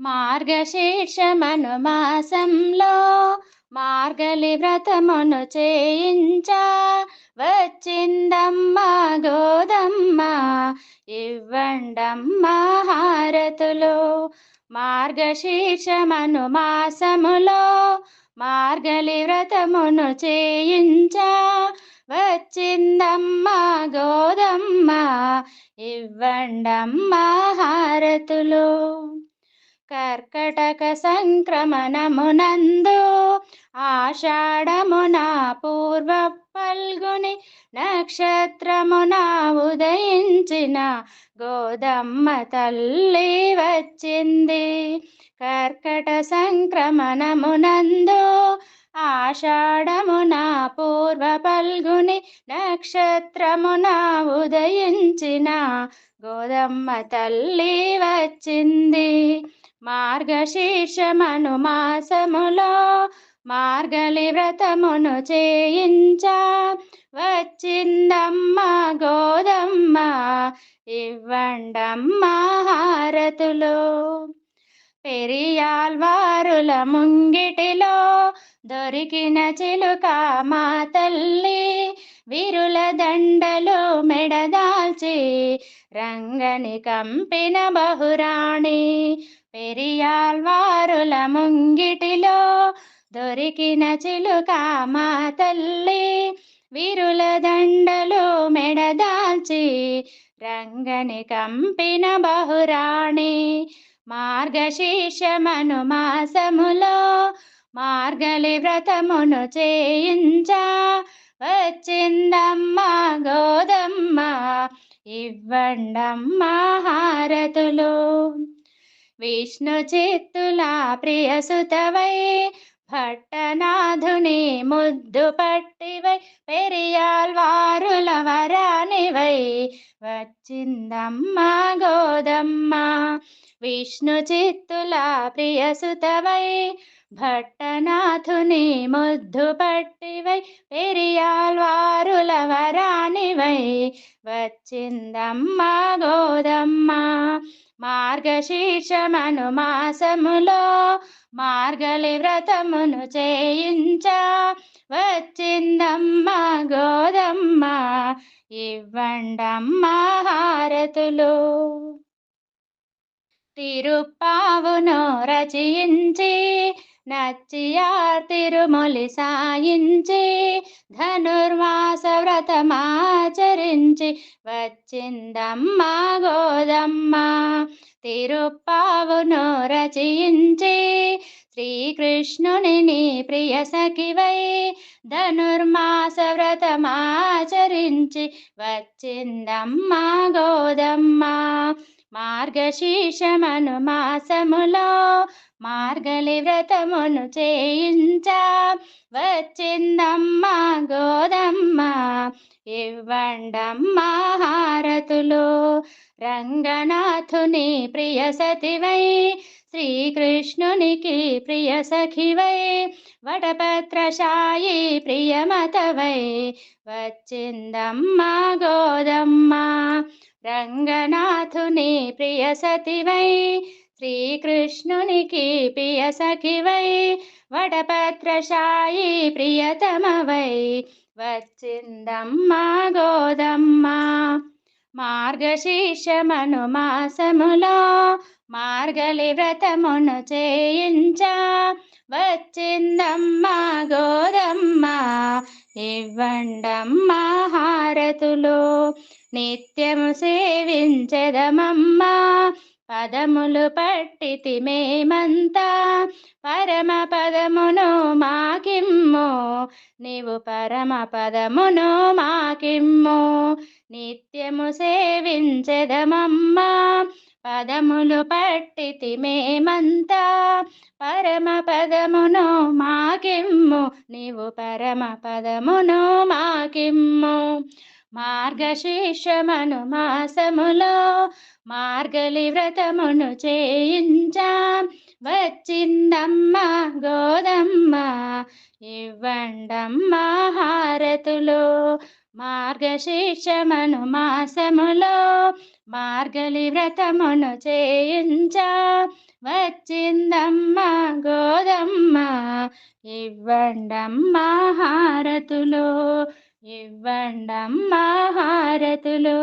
మార్గశీర్షమను మాసంలో మార్గలి వ్రతమును చేయించ. వచ్చిందమ్మ గోదమ్మ ఇవ్వండమ్మ హారతులు. మార్గశీర్షమను మాసములో మార్గలి వ్రతమును చేయించ. వచ్చిందమ్మ గోదమ్మ ఇవ్వండమ్మ హారతులు. కర్కటక సంక్రమణమునందు ఆషాఢమున పూర్వ పల్గుని నక్షత్రమున ఉదయించిన గోదమ్మ తల్లి వచ్చింది. కర్కట సంక్రమణమునందు ఆషాఢమున పూర్వ పల్గుని నక్షత్రమున ఉదయించిన గోదమ్మ తల్లి వచ్చింది. మార్గశీర్షమను మాసములో మార్గలి వ్రతమును చేయించ. వచ్చిందమ్మ గోదమ్మ ఇవ్వండమ్మ హారతులు. పెరియాల్వారుల ముంగిటిలో దొరికిన చిలుక మా తల్లి విరుల దండలు మెడదాల్చి రంగని కంపిన బహురాణి. పెరియాల్వారుల ముంగిటిలో దొరికిన చిలుక మా తల్లి. విరుల దండలు మెడదాల్చి రంగని కంపిన బహురాణి. మార్గశీర్షమను మాసములో మార్గలి వ్రతమును చేయించ. వచ్చిందమ్మ గోదమ్మ ఇవ్వండమ్మ హారతులు. విష్ణు చిత్తుల ప్రియసుతవై భట్టనాథుని ముద్దు పట్టివై పెరియాల్వారుల వరానివై వచ్చిందమ్మ గోదమ్మ విష్ణు చిత్తుల ప్రియసుతవై భట్టనాథుని ముద్దు పట్టివై పెరియాల్వారుల వరానివై వచ్చిందమ్మ గోదమ్మ మార్గశీర్షమను మాసములో మార్గలి వ్రతమును చేయించ. వచ్చిందమ్మ గోదమ్మ ఇవ్వండమ్మ హారతులు. తిరుప్పావును రచయించి నచ్చియార్ తిరుమొలి సాయించి ధనుర్మాస వ్రతమాచరించి వచ్చిందమ్మ గోదమ్మ. తిరుప్పావును రచయించి శ్రీకృష్ణుని నీ ప్రియ సఖివై ధనుర్మాస వ్రతమాచరించి వచ్చిందమ్మ గోదమ్మ. మార్గశీర్షమను మాసములో మార్గలి వ్రతమును చేయించ. వచ్చిందమ్మా గోదమ్మ ఇవ్వండమ్మా హారతులు. రంగనాథుని ప్రియ సతివై శ్రీకృష్ణునికి ప్రియ సఖివై వటపత్రశాయి ప్రియమతవై వచ్చిందమ్మా గోదమ్మ రంగనాథుని ప్రియ సతివై విష్ణునికి ప్రియ సఖివై వడపత్రశాయి ప్రియతమవై. వచ్చిందమ్మా గోదమ్మ మార్గశీర్షమను మాసములో మార్గలి వ్రతమును చేయించ. వచ్చిందమ్మా గోదమ్మ ఇవ్వండమ్మా హారతులు నిత్యము సేవించదమమ్మా. పదములు పట్టితి మేమంతా పరమ పదమును మాకిమ్ము. నీవు పరమ పదమును మాకిమ్ము. నిత్యము సేవించెదమమ్మా. పదములు పట్టితి మేమంతా పరమ పదమును మాకిమ్ము. నీవు పరమ పదమును మాకిమ్ము. మార్గశీర్షమను మాసములో మార్గలి వ్రతమును చేయించ. వచ్చిందమ్మ గోదమ్మ ఇవ్వండమ్మ హారతులు. మార్గశీర్షమను మాసములో మార్గలి వ్రతమును చేయించ. వచ్చిందమ్మ గోదమ్మ ఇవ్వండమ్మ హారతులు. ఇవ్వండమ్మా హారతులు.